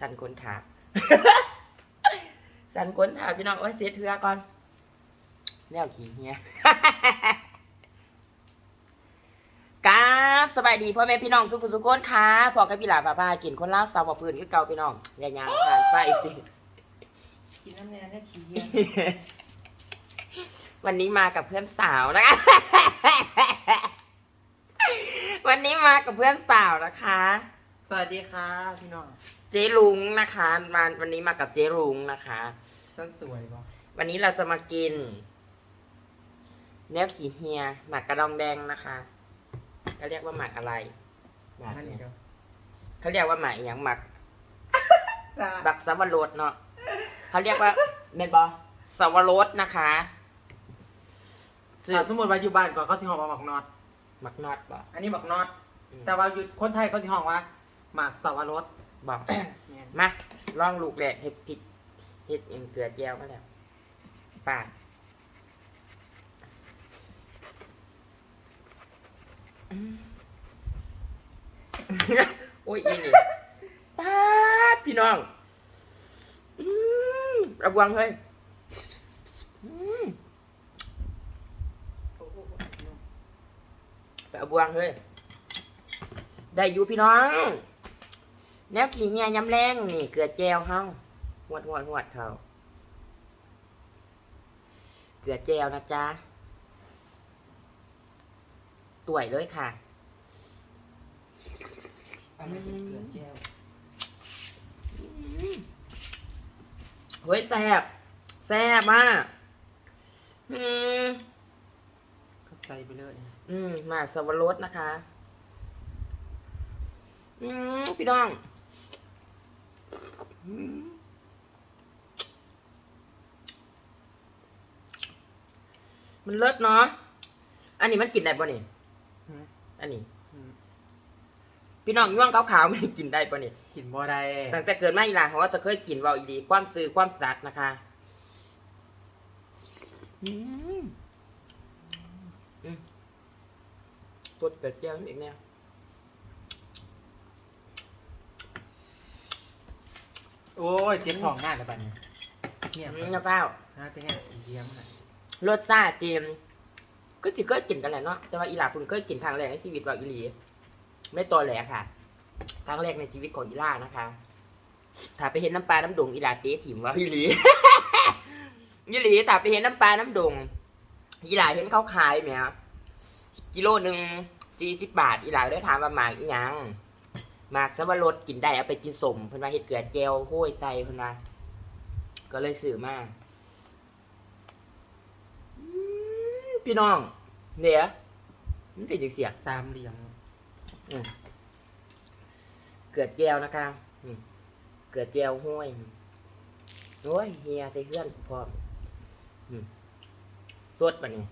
สันคนถาสันคนถาพี่น้องโอ้ยเสียเถือก่อนแนวขี้เฮียกราบสบายดีพ่อแม่พี่น้องทุกคนทุกคนค่ะพอกับพี่หลาป้าพากินคนล่าสาวบ่พื้นคือเก่าพี่น้องอย่ายางผ่านไปติกินน้ำแน่ได้ขี้เกียวันนี้มากับเพื่อนสาวนะคะวันนี้มากับเพื่อนสาวนะคะ สวัสดีค่ะพี่น้องเจ๊ลุงนะคะมาวันนี้มากับเจ๊ลุงนะคะ ฉันสวยปะวันนี้เราจะมากินแนวขี้เฮีย หมักกระดองแดงนะคะเขาเรียกว่าหมักอะไรหมักมันเนี่ยเดียวเขาเรียกว่าหมักอหย่างหมักลาบักสวรสเนาะเขาเรียกว่าเมนบอสวรสนะคะซื้อถ้าสมมติว่าอยู่บ้านก่อนเขาสิห้องว่าหมักน็อตหมักนอดบออันนี้หมักน็อตมแต่ว่าอยู่คนไทยเขาสิห้องว่า หมักสวรสบอกเนี่ยมาลองลูกแหลกเห็ดพริกเห็ดเอ็มเกลือเจียวมาแล้วปาดอืมโอ้ยอีนี่ปาดพี่น้องอืมระวังเฮ้ยอืมไปเอาบวงเฮ้ยได้อยู่พี่น้อง แนวกี่เฮียยำแรงนี่ เกลือแจวเฮาหวดหวดหวดเขาเกลือแจวนะจ๊ะต่วยเลยค่ะ อันนี้เป็นเกลือแก้วเฮ้ยแซ่บแซ่บมากอืมก็ใส่ไปเลย อืมหมากสวรสนะคะ อืมพี่น้องอื มมันเลิศเนาะ อันนี้มันกินได้ป่ะนี่หืมอันนี้หืมพี่น้องย่วงขาวๆมันกินได้ป่ะนี่ กินบ่ได้ตั้งแต่เกิดมาอีหลานเขาว่าจะเคยกินเว่าอีดีความซื้อความสัตย์นะคะอืมอืมสดเกิดเจียวอีกเนี่ย โอ้ยเจ็บท้องง่ายเลยบัดนี้เนี่ยอืมนะเป้าฮะแต่เนี่ยอีเยี่ยมค่ะรสชาติเจมส์ก็สิเคยกินกันแหละเนาะแต่ว่าอีหลาเพิ่งเคยกินครั้งแรกในชีวิตว่าอีหลีไม่ตัวแหลค่ะครั้งแรกในชีวิตของอีหล่านะคะ ถ้าไปเห็นน้ำปลาน้ำดงอีหลาเตะถิ่มว่าอีหลีอีหลีถ้าไปเห็นน้ำปลาน้ำดงอีหลาเห็นเขาขายไหมครับกิโลหนึ่งสี่สิบบาท อีหลาได้ถามว่าหมากอีหยัง หมากสับปะรดกินได้เอาไปกินสมเพิ่นว่าเห็ดเกลือเจลโห้ยใส่เพิ่นว่าก็เลยซื้อมาอืมพี่น้องเดี๋ยวมันเป็นจังเสียงสามเหลี่ยมอืมเกิดแจวนะคะอืมเกิดแจวห้วยโอ้ยเฮียใส่เพื่อนกูพร้อมอืมสดปะเนี่ย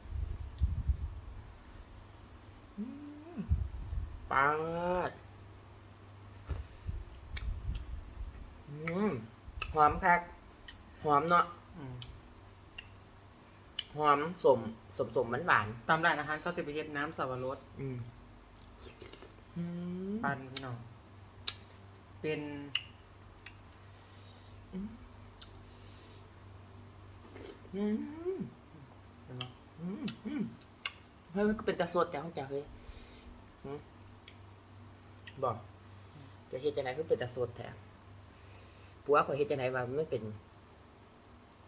อืมปาดอืม หอมคักหอมเนาะอืมหอมสมสมสมหวานหวานตามร้านอาหารเขาจะไปเฮ็ดน้ำสวรสๆอืมอืมปันพี่น้องเป็นอืมเห็นไหมอืมอืมเฮ้ยมันก็เป็นตาสดแต่เขาจะเฮ้ยหืมบอกจะเฮ็ดจังไดคือเป็นตาสดแท้ ปัวข่อยเฮ็ดจังไดว่ามันเป็น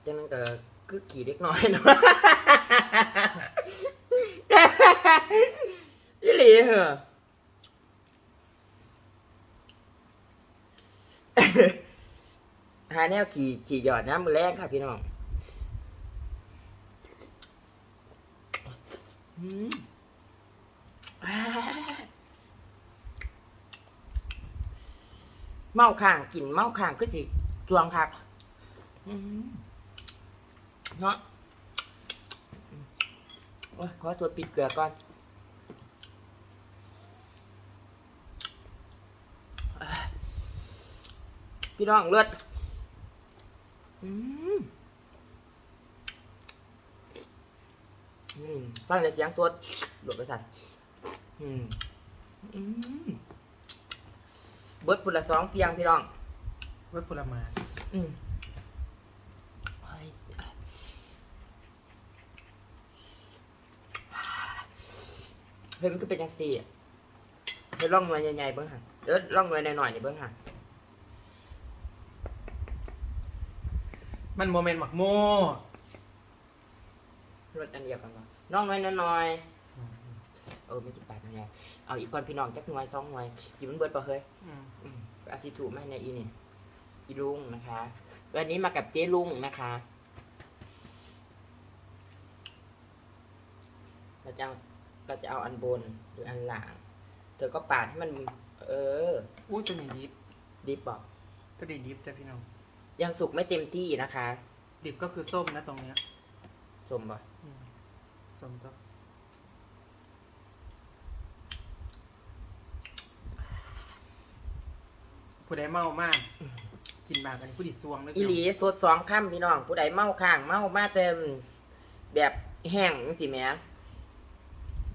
จังนั้นก็คือขี่เล็กน้อยเนาะอีหลีเหรอหาแนวขี่ขี่หยอดน้ำมือแรงค่ะพี่น้องอืมอ่า เมาข่างกินเมาข่างก็สิจวงคักอืมเนาะอืมโอ้ยขอตรวจปิดเกลือก่อนอ่าพี่น้องเลือดอืมอืมฟังแต่เสียงตัวหลบไปสั่นอืม อืม บิดพุละสองเฟียงพี่น้อง เว้ยผลไม้อืมเฮ้ยเฮ้ยมันก็เป็นยังสี่เฮ้ยร่องหน่วยใหญ่ๆเบิ้งห่ะเออร่องหน่วยหน่อยๆนี่เบิ้งห่ะมันโมเมนต์หมักโม่รถอันเดียวกันปะร่องหน่วยน้อยๆ เออไม่ติดปากนะเนี่ยเอาอีกก่อนพี่น้องจักหน่วยสองหน่วยกินมันเบิดปะเฮ้ยอืมอืมอาทิถูกไหมในยอีนี่อีลุงนะคะ วันนี้มากับเจ๊ลุงนะคะเราจะเอาเราจะเอาอันบนหรืออันหลังเธอก็ปาดให้มัน เอออู้ตัวนี้ดิบดิบบอกตัวนี้ดิบจ้ะพี่น้อง ยังสุกไม่เต็มที่นะคะ ดิบก็คือส้มนะตรงเนี้ยสมบ่อืมส้มก็ ผู้ใดเมามากกินบากันผู้ดิซวงเลยอีหลีสดสองค่ำพี่น้อง ผู้ใดเมาข้างเมามาเต็มแบบแห้งจังสิแหม่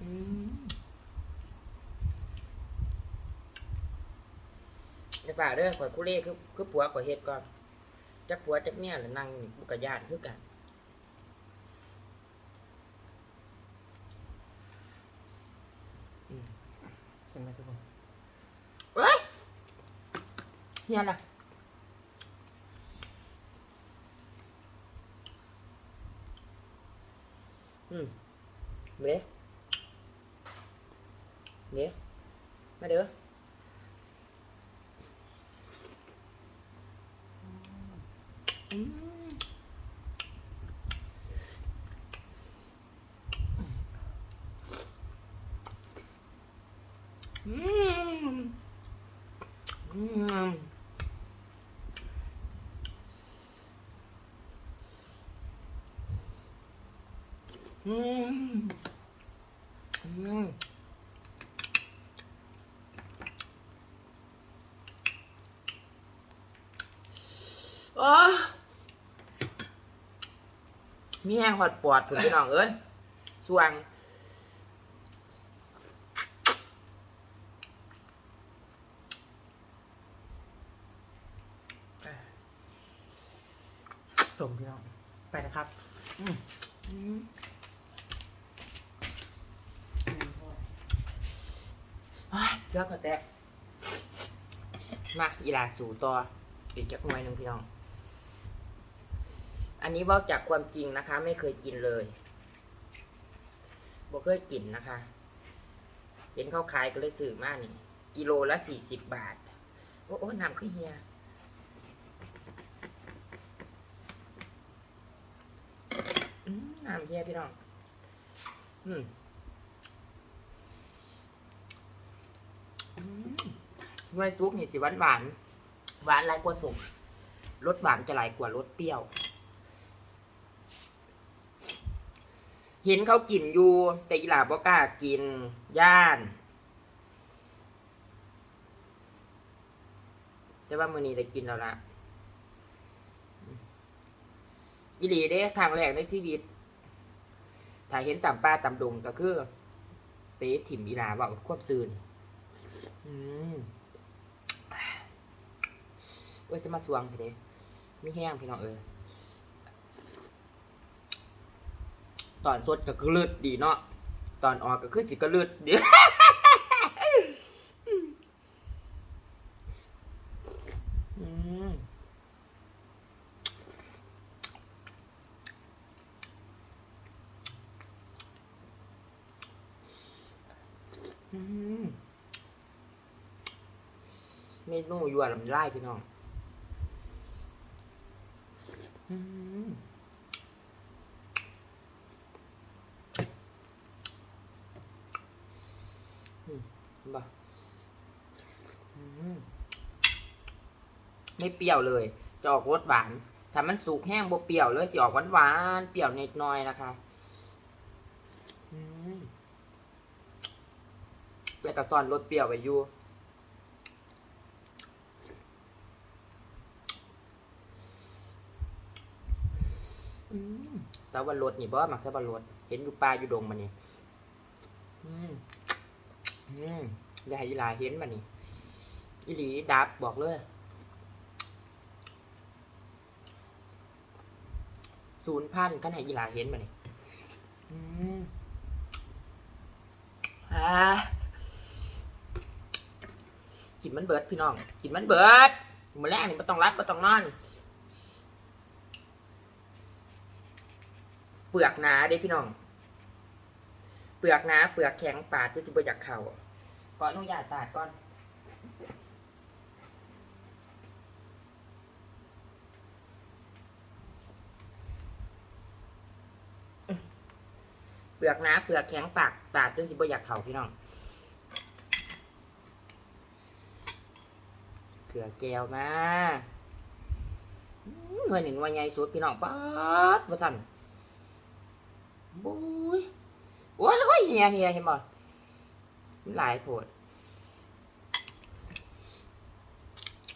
อืมจะฝากเด้อข่อยคุเล่คือคือผัวข่อยเฮ็ดก่อนจักผัวจักเนี่ยหรือนั่งบุกกะญาติคือกันอืม เห็นไหมทุกคนเอ้ย เฮียล่ะอืมเด้เด้มาเด้ อืมอืมโอ้มีแห้งหอดปอดถึงพี่น้องเอ้ยสวงสมพี่น้อง ไปนะครับ อืม อืมอ้าเลือกขอแตกมาอีหลาสู่ต่ออีกจักหน่วยหนึ่งพี่น้อง อันนี้บอกจากความจริงนะคะ ไม่เคยกินเลยบอกเคยกินนะคะ เห็นเขาขายก็เลยซื้อมากนี่ กิโลละสี่สิบบาท โอ้โอ้น้ำขึ้นเฮียอืมน้ำเฮียพี่น้อง อืมอืม หน่วยซุปนี่สิหวานหวานหวานหลายกว่าสุกรสหวานจะหลายกว่ารสเปรี้ยว เห็นเขากินอยู่ แต่อีหลาบ่กล้ากินย่าน แต่ว่ามือนี้ได้กินแล้วละอีหลีเด้ครั้งแรกในชีวิต ถ้าเห็นต่ำป้าต่ำดงก็คือเตะถิ่มอีหลาว่าควบซืน อืมโอ้ยจะมาสวงพี่เด้ไม่แห้งพี่น้องเอ้ยตอนสดก็คือเลือดดีเนาะ ตอนออกก็คือจิก็เลือดดีอืมอืม เมนูยัวลำไล่พี่น้องอือืมบ่อืมไม่เปรี้ยวเลย จะออกรสหวาน ถ้ามันสุกแห้งบ่เปรี้ยวเลยสิออกหวานหวานๆเปรี้ยวนิดหน่อยนะคะอืมแล้วก็ซ่อนรสเปรี้ยวไว้อยู่ อื มสาวรสนี่บ่มักสาวรสเห็นอยู่ป่าอยู่ดงมานี่อืมอืมอย่าให้ยีหลาเห็นมานี่อีหลีดับบอกเลยศูนย์พันกันไหนอีหลาเห็นมาเนี่ยอืมอ่ากินมันเบิดพี่น้อง กินมันเบิดมื้อแรกนี่ไม่ต้องรับไม่ต้องนอน เปลือกหนาเด้พี่น้อง เปลือกหนาเปลือกแข็งปาดจะสิบอยากเข่าก่อนอนุญาตปาดก่อนเปลือกหนาเปลือกแข็งปากปาดจนสิบ่อยากเข่าพี่น้องเกลือแก้วมาอื้อหน่วยหนึ่งหน่วยใหญ่สุดพี่น้องป๊าดว่าท่าน บุ้ยโอ้ยโอ้ยเฮียเฮียเห็นบ่มันหลายโผด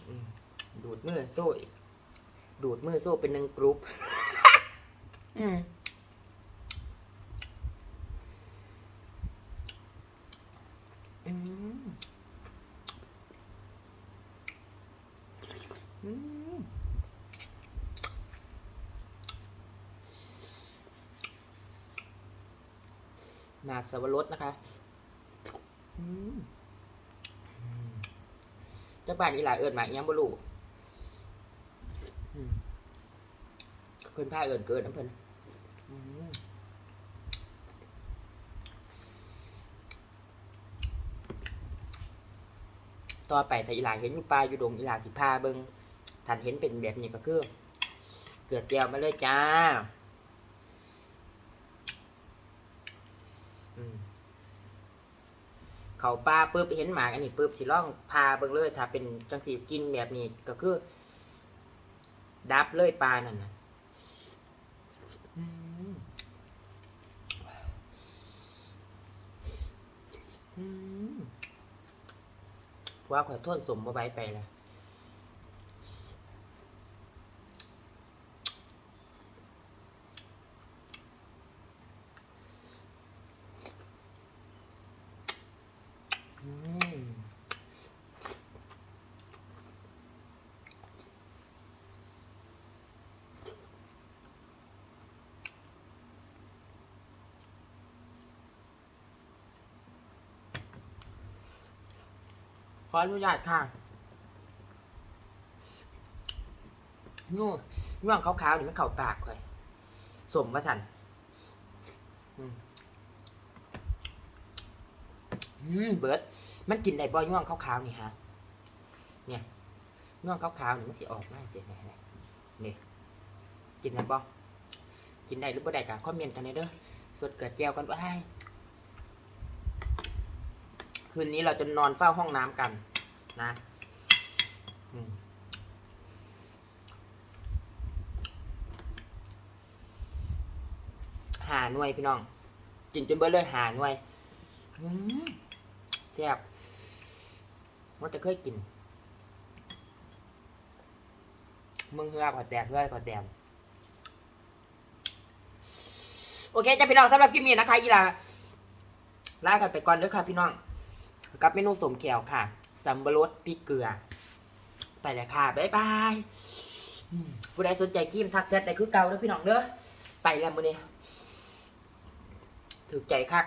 อืมดูดมือโซ่อีกดูดมือโซ่เป็นหนึ่งกรุ๊ปอืมอืมอืม หมากสวรสนะคะเจ้าบ้านอีหลาเอิญหมากอิหยังบ่รู้เพิ่นพาเอิญเกิดน้ำเพิ่นต่อไปถ้าอีหลาเห็นอยู่ป่าอยู่ดงอีหลาสิพาเบิงท่านเห็นเป็นแบบนี้ก็คือ เกิดแก้วมาเลยจ้าอืม เขาป่าปุ๊บเห็นหมากอันนี้ปุ๊บสิล่องพาเบิงเลย ถ้าเป็นจังสีกินแบบนี้ก็คือ ดับเลยปลานั่นนะว่าขอโทษสมบ่ไว้ไปละอืมข ออนุญาตค่ะนู่น่วงขาวๆนี่มันเข่าปากค่อยสมว่าสันอืมเบิร์ดมันกินได้บ่ย่วงขาวๆนี่ฮะ เนี่ยย่วงขาวๆนี่มันสิออกมาเสียไหนนี่กินได้บ่กินได้หรือบ่ได้กะคอมเมนต์กันในเด้อสดเกิดแจวกันว้าย คืนนี้เราจะนอนเฝ้าห้องน้ำกันนะหาหน่วยพี่น้องกินจนเบิดเลยหาหน่วยแซ่บว่าจะเคยกินมึงเฮือขอแตกเฮือขอแตกโอเคจ้ะพี่น้องสำหรับคลิปนี้นะคะอีลาลากันไปก่อนเด้อค่ะพี่น้อง กับเมนูสมแขวค่ะสัมบรสพริกเกลือ ไปเลยค่ะ บ๊ายบายผู้ใดสนใจครีมทักแชทได้คือเก่าเด้อพี่น้องเด้อไปแล้วมื้อนี้ถูกใจคัก